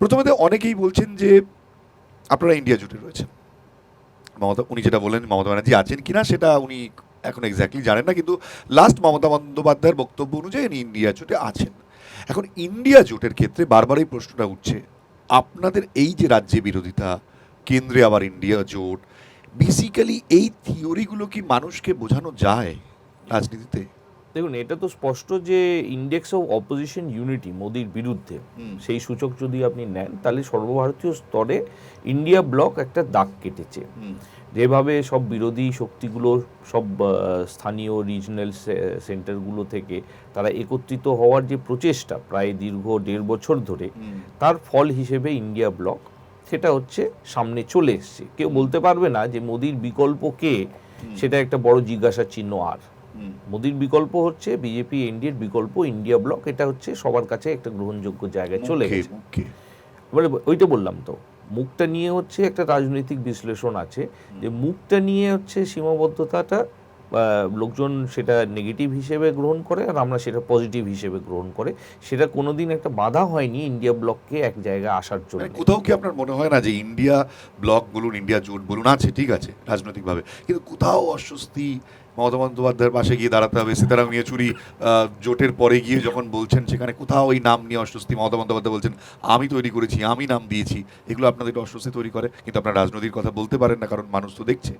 প্রথমত অনেকেই বলছেন যে আপনারা ইন্ডিয়া জোটে রয়েছেন। মমতা, উনি যেটা বললেন, মমতা ব্যানার্জি আছেন কিনা সেটা উনি এখন এক্স্যাক্টলি জানেন না, কিন্তু লাস্ট মমতা বন্দ্যোপাধ্যায়ের বক্তব্য অনুযায়ী উনি ইন্ডিয়া জোটে আছেন। এখন ইন্ডিয়া জোটের ক্ষেত্রে বারবার এই প্রশ্নটা উঠছে, আপনাদের এই যে রাজ্যে বিরোধিতা, কেন্দ্রে আবার ইন্ডিয়া জোট বেসিক্যালি এই থিওরিগুলো কি মানুষকে বোঝানো যায় রাজনীতিতে? দেখুন এটা তো স্পষ্ট যে ইন্ডেক্স অফ অপোজিশন ইউনিটি মোদির বিরুদ্ধে। সেই সূচক যদি আপনি নেন তাহলে সর্বভারতীয় স্তরে ইন্ডিয়া ব্লক একটা দাগ কেটেছে। যেভাবে সব বিরোধী শক্তিগুলো সব স্থানীয় রিজনাল সেন্টারগুলো থেকে তারা একত্রিত হওয়ার যে প্রচেষ্টা প্রায় দীর্ঘ দেড় বছর ধরে তার ফল হিসেবে ইন্ডিয়া ব্লক সেটা হচ্ছে সামনে চলে এসছে। কেউ বলতে পারবে না যে মোদির বিকল্প কে? সেটা একটা বড় জিজ্ঞাসার চিহ্ন আর। মোদির বিকল্প হচ্ছে বিজেপি এনডিএর বিকল্প ইন্ডিয়া ব্লক এটা হচ্ছে সবার কাছে একটা গ্রহণযোগ্য জায়গায় চলে গেছে। ওইটা বললাম তো মুখটা নিয়ে হচ্ছে একটা রাজনৈতিক বিশ্লেষণ আছে যে মুখটা নিয়ে হচ্ছে সীমাবদ্ধতাটা লোকজন সেটা নেগেটিভ হিসেবে গ্রহণ করে আর আমরা সেটা পজিটিভ হিসেবে গ্রহণ করে। সেটা কোনোদিন একটা বাধা হয়নি ইন্ডিয়া ব্লককে এক জায়গায় আসার জন্য। মানে কোথাও কি আপনার মনে হয় না যে ইন্ডিয়া ব্লক বলুন ইন্ডিয়া জোট বলুন আছে ঠিক আছে রাজনৈতিকভাবে। কিন্তু কোথাও অস্বস্তি মমতা বন্দ্যোপাধ্যায়ের পাশে গিয়ে দাঁড়াতে হবে সীতারাম ইয়েচুরি জোটের পরে গিয়ে যখন বলছেন সেখানে কোথাও ওই নাম নিয়ে অস্বস্তি মমতা বন্দ্যোপাধ্যায় বলছেন আমি তৈরি করেছি আমি নাম দিয়েছি। এগুলো আপনাদের একটু অস্বস্তি তৈরি করে কিন্তু আপনার রাজনৈতিক কথা বলতে পারেন না কারণ মানুষ তো দেখছে।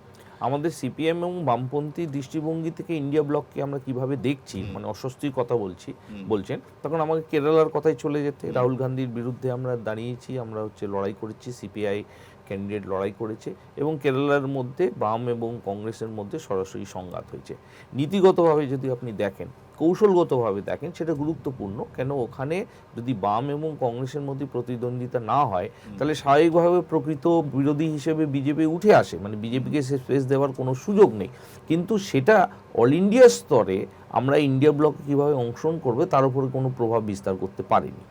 আমাদের সিপিএম এবং বামপন্থী দৃষ্টিভঙ্গি থেকে ইন্ডিয়া ব্লককে আমরা কীভাবে দেখছি মানে অস্বস্তির কথা বলছি বলছেন তখন আমাকে কেরালার কথাই চলে যেতে রাহুল গান্ধীর বিরুদ্ধে আমরা দাঁড়িয়েছি আমরা হচ্ছে লড়াই করেছি সিপিআই ক্যান্ডিডেট লড়াই করেছে এবং কেরালার মধ্যে বাম এবং কংগ্রেসের মধ্যে সরাসরি সংঘাত হয়েছে। নীতিগতভাবে যদি আপনি দেখেন কৌশলগতভাবে দেখেন সেটা গুরুত্বপূর্ণ। কেন? ওখানে যদি বাম এবং কংগ্রেসের মধ্যে প্রতিদ্বন্দ্বিতা না হয় তাহলে স্বাভাবিকভাবে প্রকৃত বিরোধী হিসেবে বিজেপি উঠে আসে। মানে বিজেপিকে সে স্পেস দেওয়ার কোনো সুযোগ নেই। কিন্তু সেটা অল ইন্ডিয়া স্তরে আমরা ইন্ডিয়া ব্লকে কীভাবে অংশগ্রহণ করবে, তার উপরে কোনো প্রভাব বিস্তার করতে পারিনি।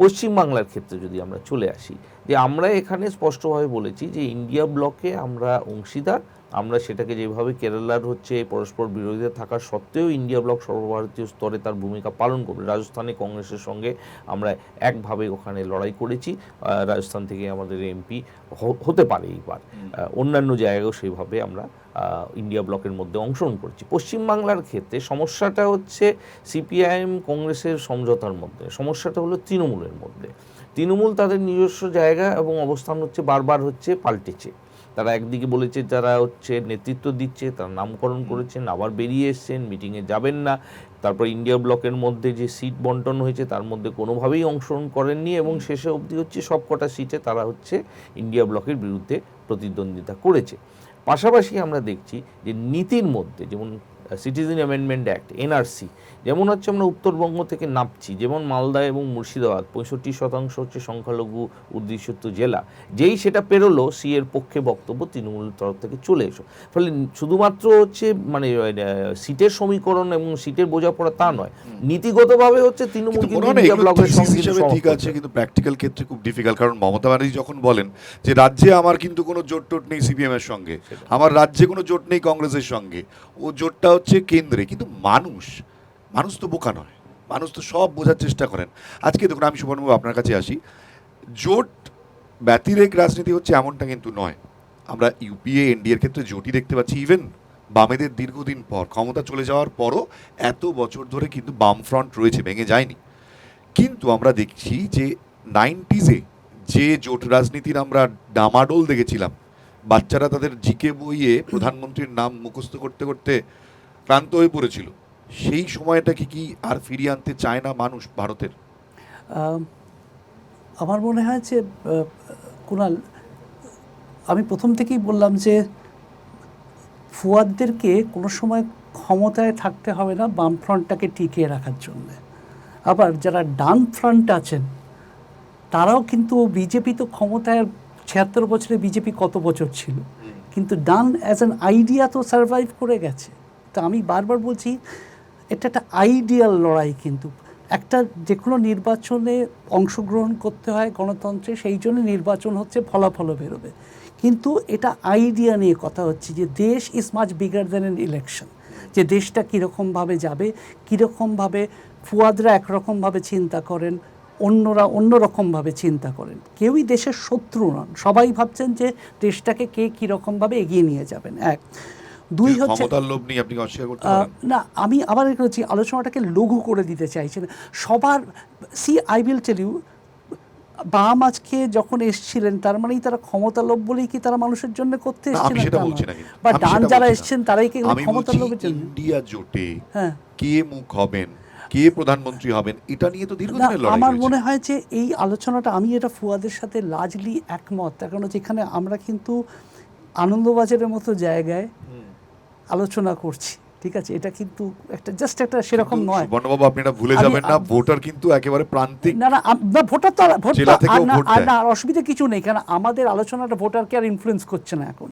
পশ্চিমবাংলার ক্ষেত্রে যদি আমরা চলে আসি, যে আমরা এখানে স্পষ্টভাবে বলেছি যে ইন্ডিয়া ব্লকে আমরা অংশীদার আমরা সেটাকে যেভাবে কেরালার হচ্ছে পরস্পর বিরোধিতা থাকার সত্ত্বেও ইন্ডিয়া ব্লক সর্বভারতীয় স্তরে তার ভূমিকা পালন করবে। রাজস্থানে কংগ্রেসের সঙ্গে আমরা একভাবে ওখানে লড়াই করেছি। রাজস্থান থেকে আমাদের এমপি হতে পারে এইবার। অন্যান্য জায়গায়ও সেইভাবে আমরা ইন্ডিয়া ব্লকের মধ্যে অংশগ্রহণ করছি। পশ্চিমবাংলার ক্ষেত্রে সমস্যাটা হচ্ছে সিপিআইএম কংগ্রেসের সমঝোতার মধ্যে। সমস্যাটা হলো তৃণমূলের মধ্যে। তৃণমূল তাদের নিজস্ব জায়গা এবং অবস্থান হচ্ছে বারবার হচ্ছে পাল্টেছে। তারা একদিকে বলেছে তারা হচ্ছে নেতৃত্ব দিচ্ছে তারা নামকরণ করেছেন আবার বেরিয়ে এসছেন মিটিংয়ে যাবেন না। তারপর ইন্ডিয়া ব্লকের মধ্যে যে সিট বন্টন হয়েছে তার মধ্যে কোনোভাবেই অংশগ্রহণ করেননি এবং শেষে অবধি হচ্ছে সব কটা সিটে তারা হচ্ছে ইন্ডিয়া ব্লকের বিরুদ্ধে প্রতিদ্বন্দ্বিতা করেছে। পাশাপাশি আমরা দেখছি যে নীতির মধ্যে যেমন সিটিজেন অ্যামেন্ডমেন্ট অ্যাক্ট এনআরসি যেমন হচ্ছে আমরা উত্তরবঙ্গ থেকে নাপছি যেমন মালদা এবং মুর্শিদাবাদ পঁয়ষট্টি শতাংশ হচ্ছে সংখ্যালঘু উদ্দেশ্যিত জেলা যেই সেটা পেরোলো সি এর পক্ষে বক্তব্য তৃণমূলের তরফ থেকে চলে এসো। ফলে শুধুমাত্র হচ্ছে মানে সিটের সমীকরণ এবং সিটের বোঝাপড়া তা নয় নীতিগতভাবে হচ্ছে তৃণমূল ঠিক আছে কিন্তু প্র্যাকটিক্যাল ক্ষেত্রে খুব ডিফিকাল্ট কারণ মমতা ব্যানার্জি যখন বলেন যে রাজ্যে আমার কিন্তু কোনো জোট টোট নেই সিপিএম এর সঙ্গে আমার রাজ্যে কোনো জোট নেই কংগ্রেসের সঙ্গে ও জোটটা হচ্ছে কেন্দ্রে, কিন্তু মানুষ মানুষ তো বোকা নয়, মানুষ তো সব বোঝার চেষ্টা করেন। আজকে দেখুন, আমি সুবর্ণবাবু আপনার কাছে আসি। জোট ব্যতিরেক রাজনীতি হচ্ছে এমনটা কিন্তু নয়। আমরা ইউপিএ এনডিএর ক্ষেত্রে জোটই দেখতে পাচ্ছি। ইভেন বামেদের দীর্ঘদিন পর, ক্ষমতা চলে যাওয়ার পরও এত বছর ধরে কিন্তু বাম ফ্রন্ট রয়েছে, ভেঙে যায়নি। কিন্তু আমরা দেখছি যে নাইনটিজে যে জোট রাজনীতির আমরা ডামাডোল দেখেছিলাম, বাচ্চারা তাদের জিকে বইয়ে প্রধানমন্ত্রীর নাম মুখস্থ করতে করতে ক্লান্ত হয়ে পড়েছিল। সেই সময়টাকে কি আর ফিরিয়ে আনতে চায় না মানুষ ভারতের? আমার মনে হয় যে কুণাল আমি প্রথম থেকেই বললাম যে ফুয়াদদেরকে কোনো সময় ক্ষমতায় থাকতে হবে না বাম ফ্রন্টটাকে টিকিয়ে রাখার জন্য। আবার যারা ডান ফ্রন্ট আছেন তারাও কিন্তু বিজেপি তো ক্ষমতায় ছিয়াত্তর বছরে বিজেপি কত বছর ছিল? কিন্তু ডান অ্যাজ অ্যান আইডিয়া তো সার্ভাইভ করে গেছে। তো আমি বারবার বলছি, এটা একটা আইডিয়াল লড়াই কিন্তু। একটা যে কোনো নির্বাচনে অংশগ্রহণ করতে হয় গণতন্ত্রে, সেই জন্য নির্বাচন হচ্ছে ফলাফলও বেরোবে। কিন্তু এটা আইডিয়া নিয়ে কথা হচ্ছে যে দেশ is much bigger than an election যে দেশটা কীরকমভাবে যাবে, কীরকমভাবে ফুয়াদরা একরকমভাবে চিন্তা করেন, অন্যরা অন্যরকমভাবে চিন্তা করেন। কেউই দেশের শত্রু নন। সবাই ভাবছেন যে দেশটাকে কে কীরকমভাবে এগিয়ে নিয়ে যাবেন। এক দুই হচ্ছে ক্ষমতার লোভ নেই আপনি অস্বীকার করতে না আমি আবার আলোচনাটাকে লঘু করে দিতে চাইছি। না সবার see I will tell you বাম আজকে যখন এসছিলেন তার মানেই তারা ক্ষমতা লোভ বলেই কি তারা মানুষের জন্য করতে এসেছিলেন সেটা তা বলছি না বা ডান যারা। এসছেন তারাই কি ক্ষমতা লোভের জন্য ইন্ডিয়া জোটে হ্যাঁ। কে মুখ হবেন কে প্রধানমন্ত্রী হবেন এটা নিয়ে তো দীর্ঘদিনের লড়াই আমার মনে হয় যে এই আলোচনাটা আমি এটা ফুয়াদের সাথে লার্জলি একমত। কারণ যেখানে আমরা কিন্তু আনন্দবাজারের মতো জায়গায় আলোচনা করছি ঠিক আছে? এটা কিন্তু একটা জাস্ট একটা সেরকম নয়। বর্ণবাবু আপনি এটা ভুলে যাবেন না ভোটার কিন্তু একেবারে প্রান্তিক না না ভোটার তো ভোট আর না আর না অসুবিধা কিছু নেই কারণ আমাদের আলোচনাটা ভোটারকে আর ইনফ্লুয়েন্স করছে না এখন।